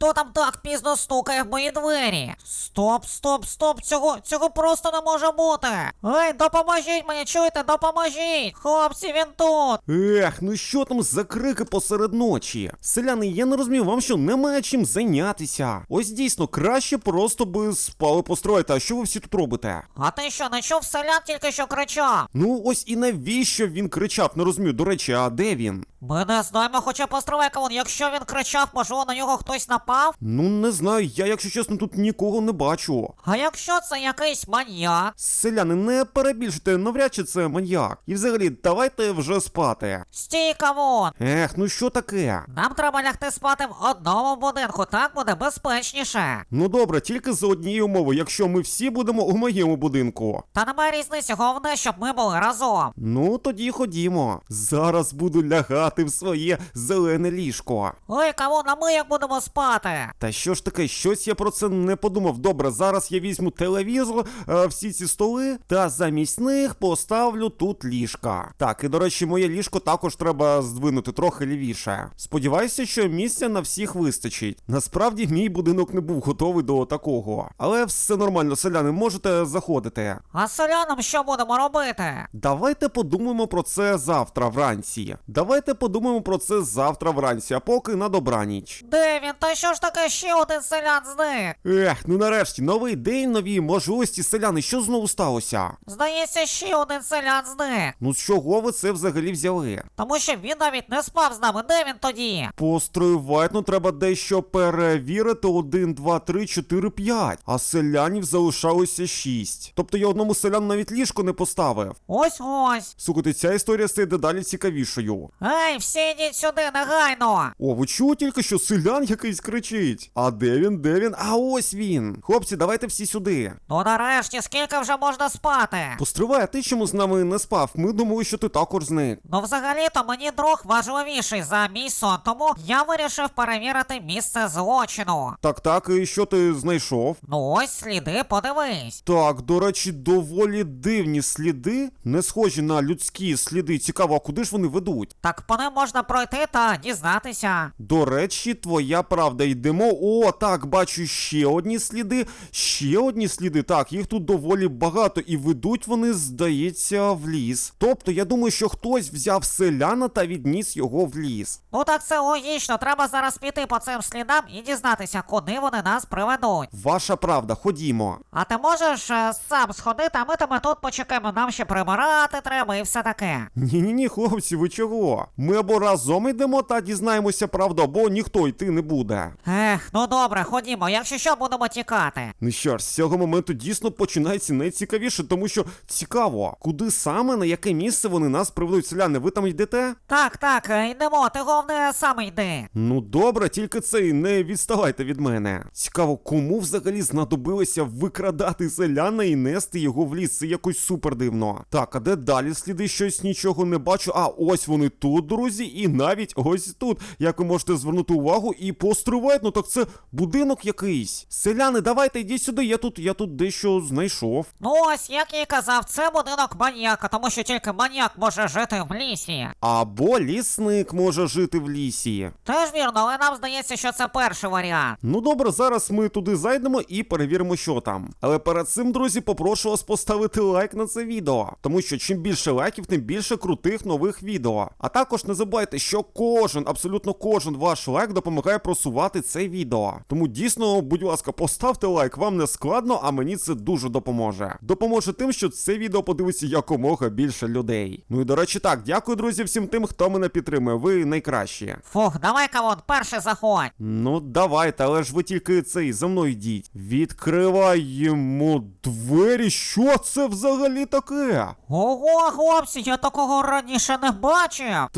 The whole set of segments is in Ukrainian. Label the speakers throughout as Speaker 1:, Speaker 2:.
Speaker 1: Хто там так пізно стукає в мої двері? Стоп, стоп, стоп, цього, цього просто не може бути. Ей, допоможіть мені, чуєте, допоможіть! Хлопці, він тут!
Speaker 2: Ех, ну що там за крики посеред ночі? Селяни, я не розумію, вам що немає чим зайнятися. Ось дійсно, краще просто би спали построїти. А що ви всі тут робите?
Speaker 1: А ти що, не чув селян тільки що кричав?
Speaker 2: Ну ось і навіщо він кричав? Не розумію. До речі, а де він?
Speaker 1: Ми не знаємо, хоча постривай кавун, якщо він кричав, можливо, на нього хтось напав?
Speaker 2: Ну не знаю, я, якщо чесно, тут нікого не бачу.
Speaker 1: А якщо це якийсь маньяк?
Speaker 2: Селяни, не перебільшуйте, навряд чи це маньяк. І взагалі, давайте вже спати.
Speaker 1: Стій, кавун!
Speaker 2: Ех, ну що таке?
Speaker 1: Нам треба лягти спати в одному будинку, так буде безпечніше.
Speaker 2: Ну добре, тільки за однією умовою, якщо ми всі будемо у моєму будинку.
Speaker 1: Та немає різниці, головне, щоб ми були разом.
Speaker 2: Ну, тоді ходімо. Зараз буду лягати в своє зелене ліжко.
Speaker 1: Ой, кавун, а ми як будемо спати?
Speaker 2: Та що ж таке, щось я про це не подумав. Добре, зараз я візьму телевізор, е, всі ці столи, та замість них поставлю тут ліжка. Так, і до речі, моє ліжко також треба здвинути трохи лівіше. Сподіваюся, що місця на всіх вистачить. Насправді, мій будинок не був готовий до такого. Але все нормально, селяни, можете заходити.
Speaker 1: А з селянам що будемо робити?
Speaker 2: Давайте подумаємо про це завтра вранці. Давайте подумаємо про це завтра вранці, а поки на добраніч.
Speaker 1: Де він? Та що ж таке ще один селян зник?
Speaker 2: Ех, ну нарешті, новий день, нові можливості селяни. Що знову сталося?
Speaker 1: Здається, ще один селян зник.
Speaker 2: Ну з чого ви це взагалі взяли?
Speaker 1: Тому що він навіть не спав з нами. Де він тоді?
Speaker 2: Построювати, ну треба дещо перевірити. Один, два, три, чотири, п'ять. А селянів залишалося шість. Тобто я одному селяну навіть ліжко не поставив.
Speaker 1: Ось ось.
Speaker 2: Слухайте, ця історія стає дедалі цікавішою.
Speaker 1: Ей, всі йдіть сюди, негайно.
Speaker 2: О, ви чули тільки, що селян якийсь кричить. А де він, де він? А ось він. Хлопці, давайте всі сюди.
Speaker 1: Ну нарешті, скільки вже можна спати?
Speaker 2: Постривай, а ти чому з нами не спав? Ми думали, що ти також зник.
Speaker 1: Ну, взагалі-то мені друг важливіший за мій сон, тому я вирішив перевірити місце злочину.
Speaker 2: Так, так, і що ти знайшов?
Speaker 1: Ну ось сліди, подивись.
Speaker 2: Так, до речі, доволі дивні сліди, не схожі на людські сліди. Цікаво, а куди ж вони ведуть?
Speaker 1: Так по ним можна пройти та дізнатися.
Speaker 2: До речі, твоя правда, йдемо. О, так, бачу ще одні сліди, ще одні сліди. Так, їх тут доволі багато, і ведуть вони, здається, в ліс. Тобто, я думаю, що хтось взяв селяна та відніс його в ліс.
Speaker 1: Ну так це логічно, треба зараз піти по цим слідам і дізнатися, куди вони нас приведуть.
Speaker 2: Ваша правда, ходімо.
Speaker 1: А ти можеш е, сам сходити, а ми тебе тут почекаємо, нам ще прибирати треба і все таке.
Speaker 2: Ні-ні ні, хлопці, ви чого? Ми або разом йдемо та дізнаємося правду, або ніхто йти не буде.
Speaker 1: Ех, ну добре, ходімо, якщо що, будемо тікати.
Speaker 2: Ну що ж, з цього моменту дійсно починається найцікавіше, тому що цікаво, куди саме на яке місце вони нас приведуть селяни. Ви там йдете?
Speaker 1: Так, так, е, йдемо, ти головне сам йди.
Speaker 2: Ну добре, тільки це і не відставайте від мене. Цікаво, кому взагалі знадобилося викрадати селяна і нести його в ліс. Це якось супер дивно. Так, а де далі сліди? Щось нічого не бачу. А ось вони тут, друзі, і навіть ось тут. Як ви можете звернути увагу і постривайте, ну так це будинок якийсь. Селяни, давайте йдіть сюди. Я тут, я тут дещо знайшов.
Speaker 1: Ну ось, як я і казав, це будинок маніяка, тому що тільки маніяк може жити в лісі.
Speaker 2: Або лісник може жити в лісі.
Speaker 1: Теж вірно, але нам здається, що це перший варіант.
Speaker 2: Ну добре, зараз ми туди зайдемо і перевіримо, що там. Але перед цим, друзі, попрошу вас поставити лайк на це відео, тому що чим більше лайків, тим більше крутих нових відео. А також не забувайте, що кожен, абсолютно кожен ваш лайк допомагає просувати це відео. Тому дійсно, будь ласка, поставте лайк, вам не складно, а мені це дуже допоможе. Допоможе тим, що це відео подивиться якомога більше людей. Ну і до речі, так, дякую, друзі, всім тим, хто мене підтримує. Ви найкращі.
Speaker 1: Фух, давай кавон, перший заходь.
Speaker 2: Ну, давайте, але ж ви тільки цей за мною йдіть. Відкриваємо двері. Що це взагалі таке?
Speaker 1: Ого, хлопці, я такого раніше не бачив.
Speaker 2: Так,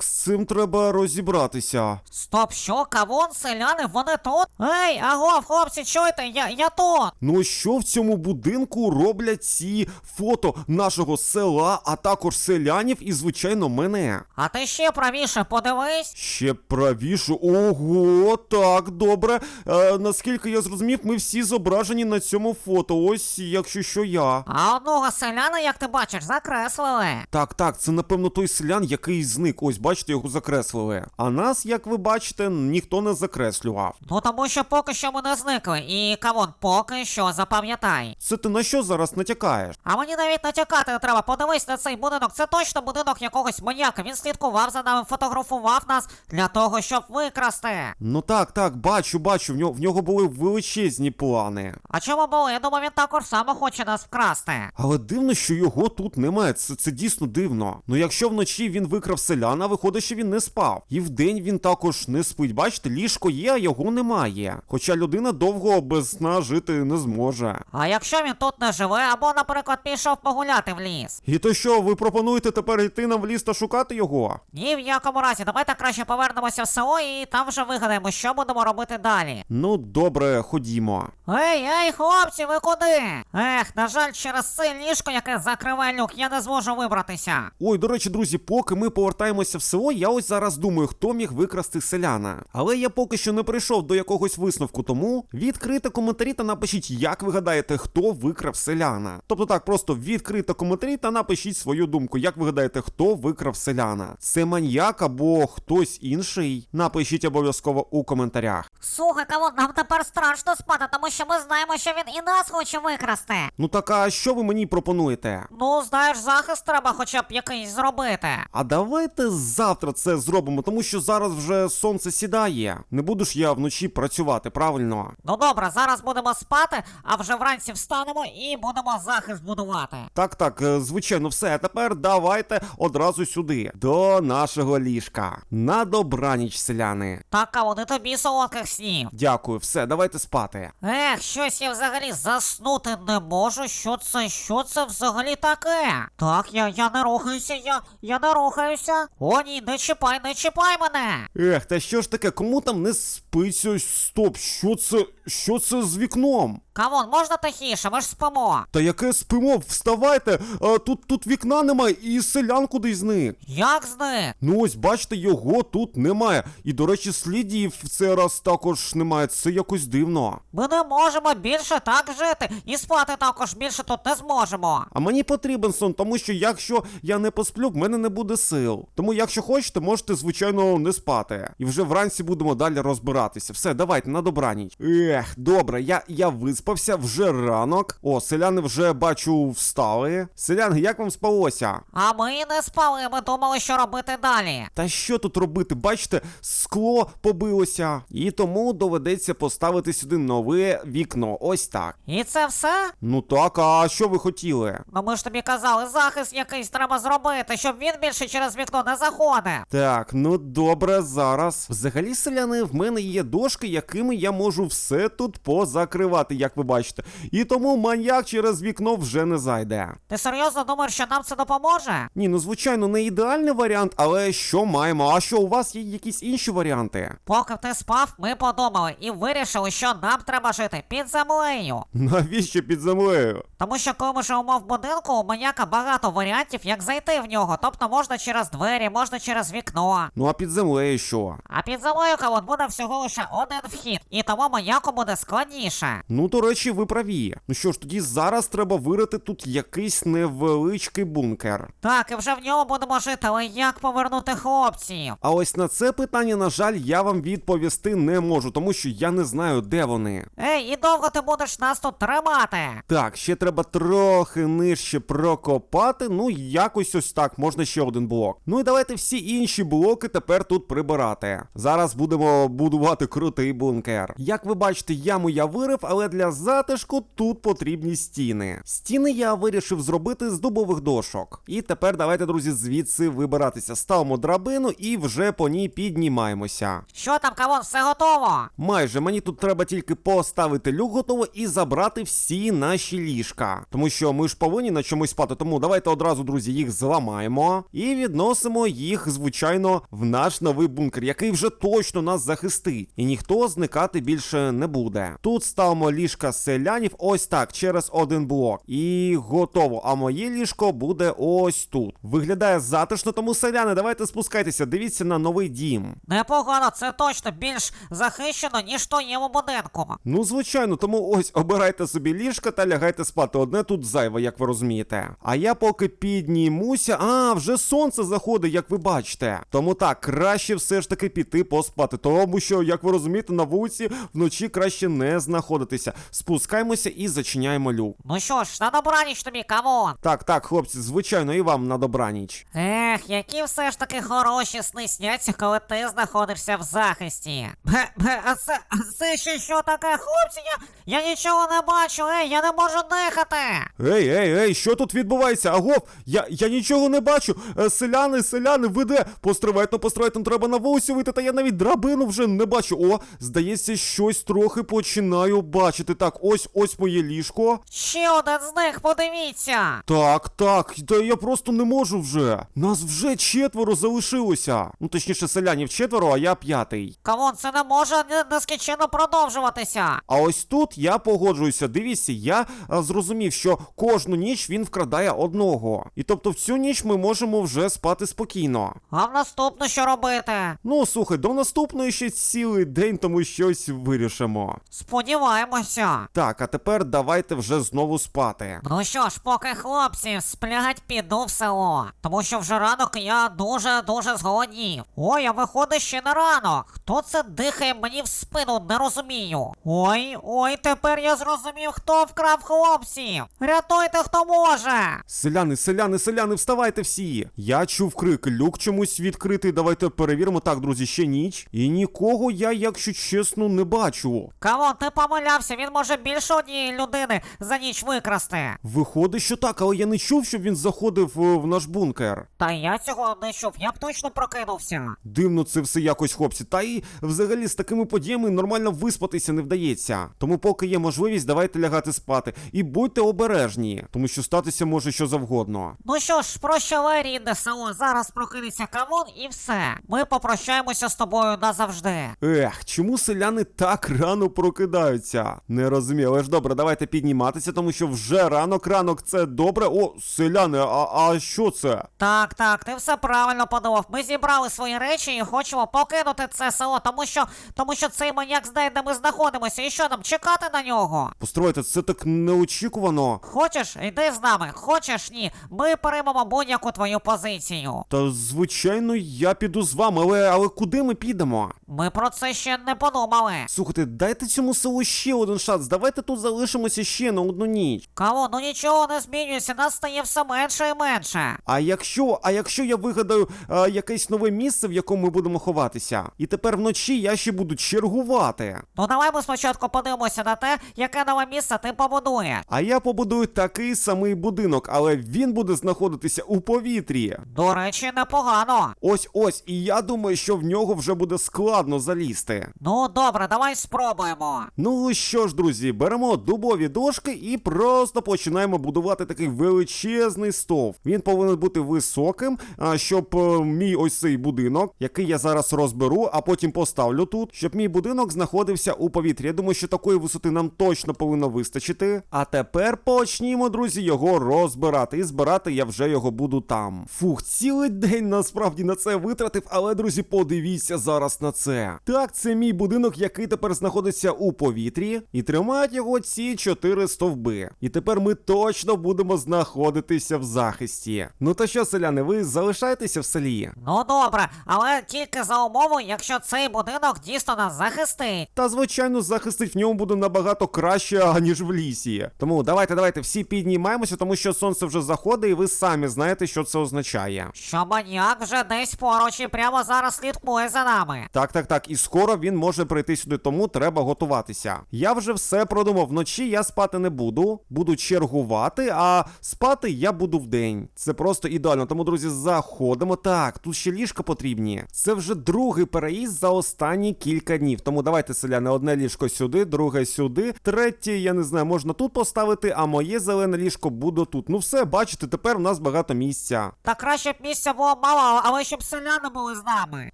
Speaker 2: з цим треба розібратися.
Speaker 1: Стоп, що, кавун, селяни, вони тут? Ей, агов, хлопці, чуєте, я, я тут.
Speaker 2: Ну що в цьому будинку роблять ці фото нашого села, а також селянів і, звичайно, мене.
Speaker 1: А ти ще правіше подивись.
Speaker 2: Ще правіше. Ого, так, добре. Е, наскільки я зрозумів, ми всі зображені на цьому фото. Ось, якщо що я.
Speaker 1: А одного селяна, як ти бачиш, закреслили.
Speaker 2: Так, так, це напевно той селян, який зник. Зник. Ось бачите, його закреслили. А нас, як ви бачите, ніхто не закреслював.
Speaker 1: Ну тому що поки що ми не зникли. І кавон, поки що запам'ятай.
Speaker 2: Це ти на що зараз натякаєш?
Speaker 1: А мені навіть натякати не треба. Подивись на цей будинок. Це точно будинок якогось маньяка. Він слідкував за нами, фотографував нас для того, щоб викрасти.
Speaker 2: Ну так, так, бачу, бачу, в нього, в нього були величезні плани.
Speaker 1: А чому були? Я думаю, він також само хоче нас вкрасти.
Speaker 2: Але дивно, що його тут немає. Це, це дійсно дивно. Ну якщо вночі він викрав селяна, виходить, що він не спав. І вдень він також не спить. Бачите, ліжко є, а його немає. Хоча людина довго без сна жити не зможе.
Speaker 1: А якщо він тут не живе, або, наприклад, пішов погуляти в ліс?
Speaker 2: І то що, ви пропонуєте тепер йти нам в ліс та шукати його?
Speaker 1: Ні в якому разі, давайте краще повернемося в село і там вже вигадаємо, що будемо робити далі.
Speaker 2: Ну, добре, ходімо.
Speaker 1: Ей, ей, хлопці, ви куди? Ех, на жаль, через це ліжко, яке закриває люк, я не зможу вибратися.
Speaker 2: Ой, до речі, друзі, поки ми повертаємося в село, я ось зараз думаю, хто міг викрасти селяна. Але я поки що не прийшов до якогось висновку, тому відкрийте коментарі та напишіть, як ви гадаєте, хто викрав селяна. Тобто так, просто відкрийте коментарі та напишіть свою думку, як ви гадаєте, хто викрав селяна. Це маньяк або хтось інший. Напишіть обов'язково у коментарях.
Speaker 1: Слухай, кавун, нам тепер страшно спати, тому що ми знаємо, що він і нас хоче викрасти.
Speaker 2: Ну так а що ви мені пропонуєте?
Speaker 1: Ну, знаєш, захист треба хоча б якийсь зробити.
Speaker 2: А давайте завтра це зробимо, тому що зараз вже сонце сідає. Не буду ж я вночі працювати, правильно?
Speaker 1: Ну добре, зараз будемо спати, а вже вранці встанемо і будемо захист будувати.
Speaker 2: Так, так, е, звичайно, все. А тепер давайте одразу сюди, до нашого ліжка. На добраніч, селяни.
Speaker 1: Так, кавун, і тобі солодких снів.
Speaker 2: Дякую, все, давайте спати.
Speaker 1: Ех, щось я взагалі заснути не можу. Що це? Що це взагалі таке? Так, я, я не рухаюся, я, я не рухаюся. О, ні, не чіпай, не чіпай мене.
Speaker 2: Ех, та що ж таке, кому там не спиться? Стоп, що це? Що це з вікном?
Speaker 1: Кавун, можна тихіше, ми ж спимо.
Speaker 2: Та яке спимо, вставайте! А, тут, тут вікна немає, і селян кудись зник.
Speaker 1: Як зник?
Speaker 2: Ну ось бачите, його тут немає. І, до речі, слідів в цей раз також немає. Це якось дивно.
Speaker 1: Ми не можемо більше так жити, і спати також більше тут не зможемо.
Speaker 2: А мені потрібен сон, тому що якщо я не посплю, в мене не буде сил. Тому, якщо хочете, можете, звичайно, не спати. І вже вранці будемо далі розбиратися. Все, давайте на добраніч. Ех, добре, я, я виспався, вже ранок. О, селяни вже бачу встали. Селяни, як вам спалося?
Speaker 1: А ми не спали, ми думали, що робити далі.
Speaker 2: Та що тут робити? Бачите, скло побилося. І тому доведеться поставити сюди нове вікно. Ось так.
Speaker 1: І це все?
Speaker 2: Ну так, а що ви хотіли?
Speaker 1: Ну ми ж тобі казали, захист якийсь треба зробити, щоб він більше через вікно не заходив.
Speaker 2: Так, ну добре, зараз. Взагалі, селяни, в мене є дошки, якими я можу все тут позакривати, як ви бачите. І тому маньяк через вікно вже не зайде.
Speaker 1: Ти серйозно думаєш, що нам це допоможе?
Speaker 2: Ні, ну звичайно, не ідеальний варіант, але що маємо? А що у вас є якісь інші варіанти?
Speaker 1: Поки ти спав, ми подумали і вирішили, що нам треба жити під землею.
Speaker 2: Навіщо під землею?
Speaker 1: Тому що коли ми живемо в будинку, у маньяка багато варіантів, як зайти в нього. Тобто можна через двері, можна через вікно.
Speaker 2: Ну а під землею що?
Speaker 1: А під землею кавун буде всього лише один вхід, і тому маньяку буде складніше.
Speaker 2: Ну, до речі, ви праві. Ну що ж, тоді зараз треба вирити тут якийсь невеличкий бункер.
Speaker 1: Так, і вже в ньому будемо жити, але як повернути хлопців?
Speaker 2: А ось на це питання, на жаль, я вам відповісти не можу, тому що я не знаю, де вони.
Speaker 1: Ей, і довго ти будеш нас тут тримати?
Speaker 2: Так, ще треба трохи нижче прокопати. Ну, якось ось так, можна ще один блок. Ну і давайте всі інші блоки тепер тут прибирати. Зараз будемо будувати крутий бункер. Як ви бачите, яму я вирив, але для затишку тут потрібні стіни. Стіни я вирішив зробити з дубових дошок. І тепер давайте, друзі, звідси вибиратися. Ставимо драбину і вже по ній піднімаємося.
Speaker 1: Що там, кавун, все готово?
Speaker 2: Майже мені тут треба тільки поставити люк готово і забрати всі наші ліжка. Тому що ми ж повинні на чомусь спати. Тому давайте одразу, друзі, їх зламаємо і відносимо їх, звичайно, в наш новий бункер, який вже точно нас захистить. І ніхто зникати більше не буде. Тут ставимо ліжка. Ліжка селянів ось так, через один блок. І готово. А моє ліжко буде ось тут. Виглядає затишно, тому селяни, давайте спускайтеся, дивіться на новий дім.
Speaker 1: Непогано, це точно більш захищено, ніж в твоєму будинку.
Speaker 2: Ну, звичайно, тому ось обирайте собі ліжко та лягайте спати. Одне тут зайве, як ви розумієте. А я поки піднімуся. А, вже сонце заходить, як ви бачите. Тому так, краще все ж таки піти поспати. Тому що, як ви розумієте, на вулиці вночі краще не знаходитися. Спускаємося і зачиняємо люк.
Speaker 1: Ну що ж, на добраніч тобі, камон.
Speaker 2: Так, так, хлопці, звичайно, і вам на добраніч.
Speaker 1: Ех, які все ж таки хороші сни сняться, коли ти знаходишся в захисті. Бе, бе, а це, а це ще що таке, хлопці? Я, я нічого не бачу, ей, я не можу дихати.
Speaker 2: Ей, ей, ей, що тут відбувається? Агов, я, я нічого не бачу. Е, селяни, селяни, ви де? Постривайте, постривайте, треба на вулицю вийти, та я навіть драбину вже не бачу. О, здається, щось трохи починаю бачити. Так, ось ось моє ліжко.
Speaker 1: Ще один з них, подивіться.
Speaker 2: Так, так, та я просто не можу вже. Нас вже четверо залишилося. Ну, точніше, селянів четверо, а я п'ятий.
Speaker 1: Камон, це не може не- нескінченно продовжуватися.
Speaker 2: А ось тут я погоджуюся. Дивіться, я а, зрозумів, що кожну ніч він вкрадає одного. І тобто в цю ніч ми можемо вже спати спокійно.
Speaker 1: А в наступну що робити?
Speaker 2: Ну, слухай, до наступної ще цілий день, тому щось вирішимо.
Speaker 1: Сподіваємося.
Speaker 2: Так, а тепер давайте вже знову спати.
Speaker 1: Ну що ж, поки хлопці сплять, піду в село. Тому що вже ранок я дуже-дуже зголоднів. Ой, а виходить ще не ранок. Хто це дихає мені в спину, не розумію. Ой, ой, тепер я зрозумів, хто вкрав хлопців. Рятуйте, хто може.
Speaker 2: Селяни, селяни, селяни, вставайте всі. Я чув крик, люк чомусь відкритий. Давайте перевіримо. Так, друзі, ще ніч. І нікого я, якщо чесно, не бачу.
Speaker 1: Камон, ти помилявся, він може більше однієї людини за ніч викрасти.
Speaker 2: Виходить, що так, але я не чув, щоб він заходив е, в наш бункер.
Speaker 1: Та я цього не чув, я б точно прокинувся.
Speaker 2: Дивно це все якось, хлопці. Та і взагалі з такими подіями нормально виспатися не вдається. Тому, поки є можливість, давайте лягати спати. І будьте обережні, тому що статися може що завгодно.
Speaker 1: Ну що ж, прощавай, рідне село, зараз прокинеться камон і все. Ми попрощаємося з тобою назавжди.
Speaker 2: Ех, чому селяни так рано прокидаються? Не розумію, але ж добре, давайте підніматися, тому що вже ранок, ранок це добре. О, селяни, а, а що це?
Speaker 1: Так, так, ти все правильно подумав. Ми зібрали свої речі і хочемо покинути це село, тому що тому що цей маньяк знає, де ми знаходимося, і що нам чекати на нього?
Speaker 2: Постройте, це так неочікувано.
Speaker 1: Хочеш, йди з нами, хочеш ні. Ми приймемо будь-яку твою позицію.
Speaker 2: Та звичайно, я піду з вами, але, але куди ми підемо?
Speaker 1: Ми про це ще не подумали.
Speaker 2: Слухайте, дайте цьому селу ще один шанс. Давайте тут залишимося ще на одну ніч.
Speaker 1: Кого, ну нічого не змінюється, нас стає все менше і менше.
Speaker 2: А якщо, а якщо я вигадаю а, якесь нове місце, в якому ми будемо ховатися, і тепер вночі я ще буду чергувати.
Speaker 1: Ну давай ми спочатку подивимося на те, яке нове місце ти побудуєш.
Speaker 2: А я побудую такий самий будинок, але він буде знаходитися у повітрі.
Speaker 1: До речі, непогано.
Speaker 2: Ось ось, і я думаю, що в нього вже буде складно залізти.
Speaker 1: Ну добре, давай спробуємо.
Speaker 2: Ну що ж, друзі, беремо дубові дошки і просто починаємо будувати такий величезний стовп. Він повинен бути високим, щоб е, мій ось цей будинок, який я зараз розберу, а потім поставлю тут, щоб мій будинок знаходився у повітрі. Я думаю, що такої висоти нам точно повинно вистачити. А тепер почнімо, друзі, його розбирати. І збирати я вже його буду там. Фух, цілий день насправді на це витратив, але, друзі, подивіться зараз на це. Так, це мій будинок, який тепер знаходиться у повітрі, і тримають його ці чотири стовби. І тепер ми точно будемо знаходитися в захисті. Ну то що, селяни, ви залишаєтеся в селі?
Speaker 1: Ну добре, але тільки за умови, якщо цей будинок дійсно нас захистить.
Speaker 2: Та звичайно, захистить в ньому буде набагато краще, аніж в лісі. Тому давайте, давайте всі піднімаємося, тому що сонце вже заходить, і ви самі знаєте, що це означає.
Speaker 1: Що маньяк вже десь поруч і прямо зараз слідкує за нами.
Speaker 2: Так, так, так, і скоро він може прийти сюди, тому треба готуватися. Я вже все продумав. Вночі я спати не буду, буду чергувати, а спати я буду вдень. Це просто ідеально. Тому, друзі, заходимо. Так, тут ще ліжка потрібні. Це вже другий переїзд за останні кілька днів. Тому давайте, селяни, одне ліжко сюди, друге сюди, третє, я не знаю, можна тут поставити, а моє зелене ліжко буде тут. Ну все, бачите, тепер у нас багато місця.
Speaker 1: Та краще б місця було мало, але щоб селяни були з нами.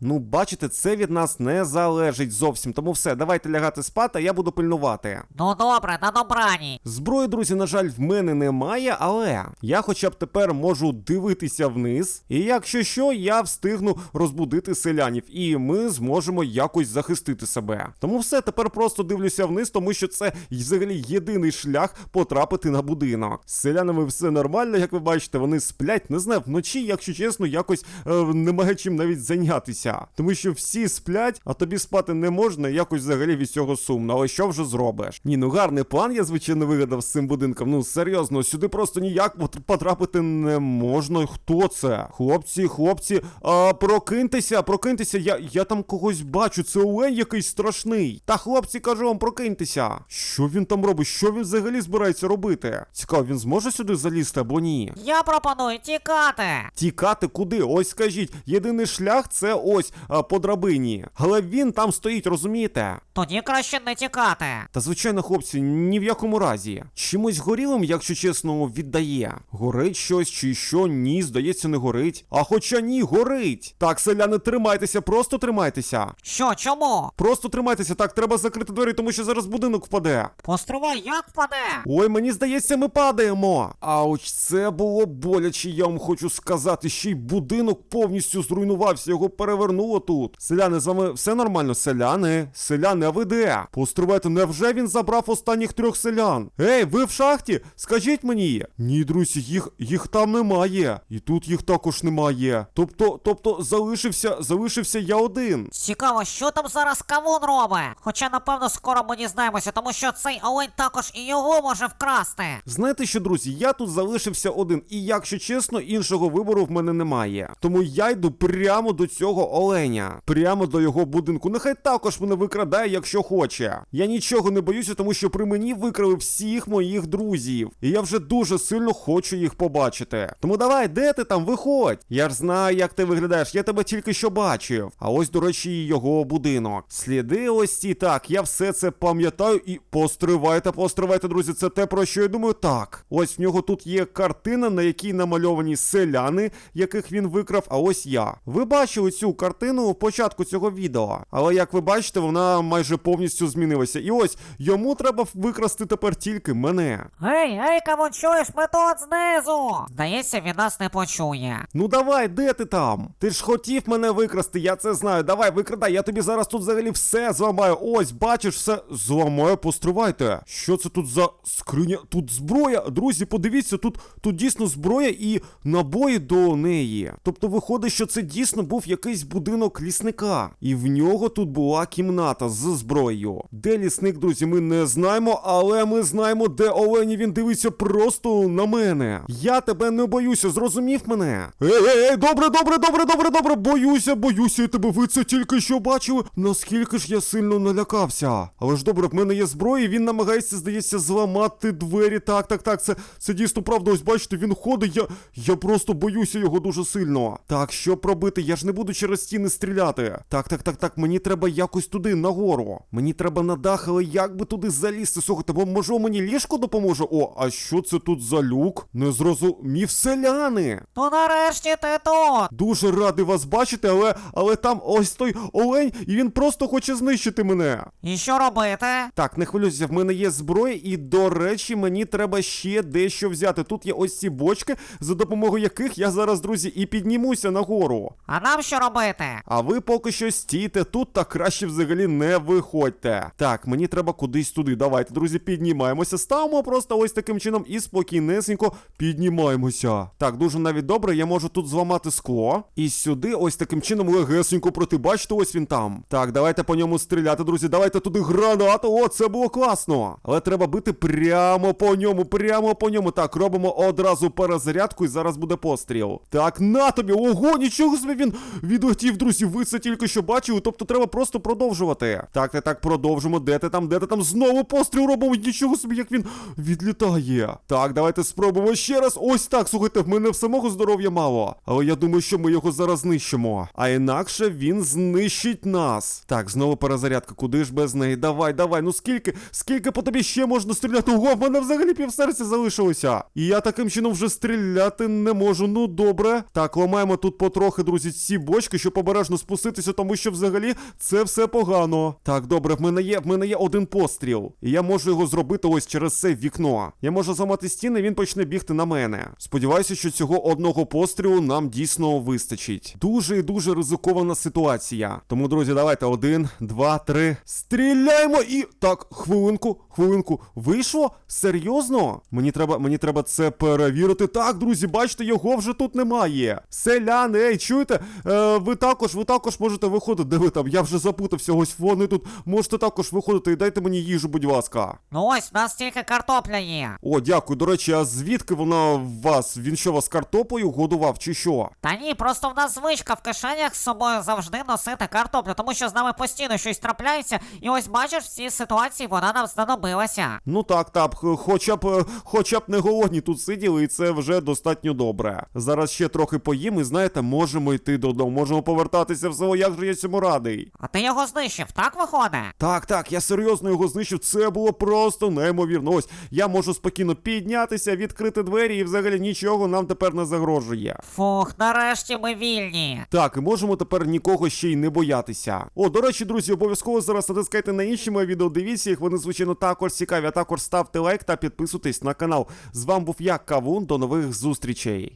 Speaker 2: Ну, бачите, це від нас не залежить зовсім. Тому все, давайте лягати спати, а я буду пильнувати.
Speaker 1: Ну добре, на добрані.
Speaker 2: Зброї, друзі, на жаль, в мене немає, але я хоча б тепер можу дивитися вниз. І якщо що, я встигну розбудити селянів, і ми зможемо якось захистити себе. Тому все, тепер просто дивлюся вниз, тому що це взагалі єдиний шлях потрапити на будинок. З селянами все нормально, як ви бачите, вони сплять, не знаю, вночі, якщо чесно, якось е, немає чим навіть зайнятися. Тому що всі сплять, а тобі спати не можна, якось взагалі від цього сумно. Але що вже зробиш? Ні, ну гарний план, я звичайно вигадав з цим будинком. Ну серйозно, сюди просто ніяк потрапити не можна. Хто це? Хлопці, хлопці, а, прокиньтеся, прокиньтеся. Я, я там когось бачу. Це олень якийсь страшний. Та хлопці, кажу вам, прокиньтеся. Що він там робить? Що він взагалі збирається робити? Цікаво, він зможе сюди залізти або ні?
Speaker 1: Я пропоную тікати.
Speaker 2: Тікати куди? Ось скажіть, єдиний шлях це ось а, по драбині. Але він там стоїть, розумієте?
Speaker 1: Тоді краще не тікати.
Speaker 2: Та звичайно, хлопці, ні в якому разі. Чимось горілим, якщо чесно, віддає. Горить щось чи що? Ні, здається, не горить. А хоча ні, горить. Так, селяни, тримайтеся, просто тримайтеся.
Speaker 1: Що, чому?
Speaker 2: Просто тримайтеся, так, треба закрити двері, тому що зараз будинок впаде.
Speaker 1: Постривай, як впаде?
Speaker 2: Ой, мені здається, ми падаємо. Ауч, це було боляче, я вам хочу сказати. Ще й будинок повністю зруйнувався, його перевернуло тут. Селяни, з вами все нормально? Селяни, селяни, а ви де? Постривайте, невже він забрав останніх трьох селян? Ей, ви в шахті? Скажіть мені. Ні, друзі, їх, їх там немає. І тут їх також немає. Тобто, тобто, залишився, залишився я один.
Speaker 1: Цікаво, що там зараз кавун робить? Хоча, напевно, скоро ми дізнаємося, тому що цей олень також і його може вкрасти.
Speaker 2: Знаєте що, друзі, я тут залишився один, і якщо чесно, іншого вибору в мене немає. Тому я йду прямо до цього оленя, прямо до його будинку. Нехай також мене викрадає, якщо хоче. Я нічого не боюся, тому що при мені викрали всіх моїх друзів. І я вже дуже сильно хочу їх побачити. Тому давай, де ти там? Виходь. Я ж знаю, як ти виглядаєш. Я тебе тільки що бачив. А ось, до речі, його будинок. Сліди ось ці так. Я все це пам'ятаю і постривайте, постривайте, друзі. Це те, про що я думаю. Так, ось в нього тут є картина, на якій намальовані селяни, яких він викрав. А ось я. Ви бачили цю картину в початку цього відео. Але як ви бачите, вона майже повністю змінилася. І ось йому треба викрасти тепер тільки мене.
Speaker 1: Ей, ей, кавун, чуєш, ми тут знизу. Здається, він нас не почує.
Speaker 2: Ну давай, де ти там? Ти ж хотів мене викрасти, я це знаю. Давай, викрадай, я тобі зараз тут взагалі все зламаю. Ось, бачиш, все зламаю, постривайте. Що це тут за скриня? Тут зброя. Друзі, подивіться, тут, тут дійсно зброя і набої до неї. Тобто виходить, що це дійсно був якийсь будинок лісника. І в нього тут була кімната з зброєю. Де лісник, друзі, ми не знаємо, але ми знаємо, де Олені він дивиться просто на мене. Я тебе не боюся, зрозумів мене? Ей, ей, ей, добре, добре, добре, добре, добре. Боюся, боюся я тебе. Ви це тільки що бачили. Наскільки ж я сильно налякався. Але ж добре, в мене є зброя, і він намагається, здається, зламати двері. Так, так, так. Це, це дійсно правда. Ось бачите, він ходить. Я, я просто боюся його дуже сильно. Так, що пробити? Я ж не буду через стіни стріляти. Так, так, так, так. Мені треба якось туди, нагору. Мені треба на дах, але як би туди залізти? Слухайте, бо може мені ліжко допоможе? О, а що це тут за люк? Не зрозумів селяни.
Speaker 1: Ну нарешті ти тут.
Speaker 2: Дуже радий вас бачити, але але там ось той олень, і він просто хоче знищити мене.
Speaker 1: І що робити?
Speaker 2: Так, не хвилюйся, в мене є зброя, і до речі, мені треба ще дещо взяти. Тут є ось ці бочки, за допомогою яких я зараз, друзі, і піднімуся нагору.
Speaker 1: А нам що робити?
Speaker 2: А ви поки що стійте тут та краще взагалі не виходьте. Так, мені треба кудись туди. Давайте, друзі, піднімаємося. Ставимо просто ось таким чином і спокійнесенько піднімаємося. Так, дуже навіть добре, я можу тут зламати скло. І сюди ось таким чином легесенько проти. Бачите, ось він там. Так, давайте по ньому стріляти, друзі. Давайте туди гранату. О, це було класно. Але треба бити прямо по ньому, прямо по ньому. Так, робимо одразу перезарядку, і зараз буде постріл. Так, на тобі. Ого, нічого собі він відлетів, друзі. Ви це тільки що бачили. Тобто треба просто продовжувати. Так, так, так, продовжимо. Де ти там, де ти там? Знову постріл робимо. Нічого собі, як він відлітає. Так, давайте спробуємо ще раз. Ось так. Слухайте, в мене в самого здоров'я мало. Але я думаю, що ми його зараз знищимо. А інакше він знищить нас. Так, знову перезарядка. Куди ж без неї? Давай, давай. Ну скільки, скільки по тобі ще можна стріляти? Ого, в мене взагалі півсерця залишилося. І я таким чином вже стріляти не можу. Ну добре. Так, ламаємо тут потрохи, друзі, ці бочки, щоб обережно спуститися, тому що взагалі це все погано. Так, добре, в мене є, в мене є один постріл. Постріл. І я можу його зробити ось через це вікно. Я можу зламати стіни, він почне бігти на мене. Сподіваюся, що цього одного пострілу нам дійсно вистачить. Дуже і дуже ризикована ситуація. Тому, друзі, давайте один, два, три. Стріляємо і. Так, хвилинку, хвилинку. Вийшло? Серйозно? Мені треба, мені треба це перевірити. Так, друзі, бачите, його вже тут немає. Селяни, ей, чуєте? Е, ви також, ви також можете виходити. Де ви там? Я вже запутався. Ось вони тут. Можете також виходити і дайте мені їжу, будь ласка.
Speaker 1: Ну ось, в нас тільки картопля є.
Speaker 2: О, дякую. До речі, а звідки вона в вас? Він що вас картоплею годував, чи що?
Speaker 1: Та ні, просто в нас звичка в кишенях з собою завжди носити картоплю, тому що з нами постійно щось трапляється, і ось бачиш, в цій ситуації вона нам знадобилася.
Speaker 2: Ну так, так, хоча б хоча б не голодні тут сиділи, і це вже достатньо добре. Зараз ще трохи поїм, і знаєте, можемо йти додому, можемо повертатися в село, як же я цьому радий.
Speaker 1: А ти його знищив, так виходить?
Speaker 2: Так, так, я серйозно його знищив. Це було просто неймовірно. Ось я можу спокійно піднятися, відкрити двері, і взагалі нічого нам тепер не загрожує.
Speaker 1: Фух, нарешті ми вільні.
Speaker 2: Так, і можемо тепер нікого ще й не боятися. О, до речі, друзі, обов'язково зараз натискайте на інші мої відео, дивіться їх, вони звичайно також цікаві. А також ставте лайк та підписуйтесь на канал. З вами був я, Кавун. До нових зустрічей.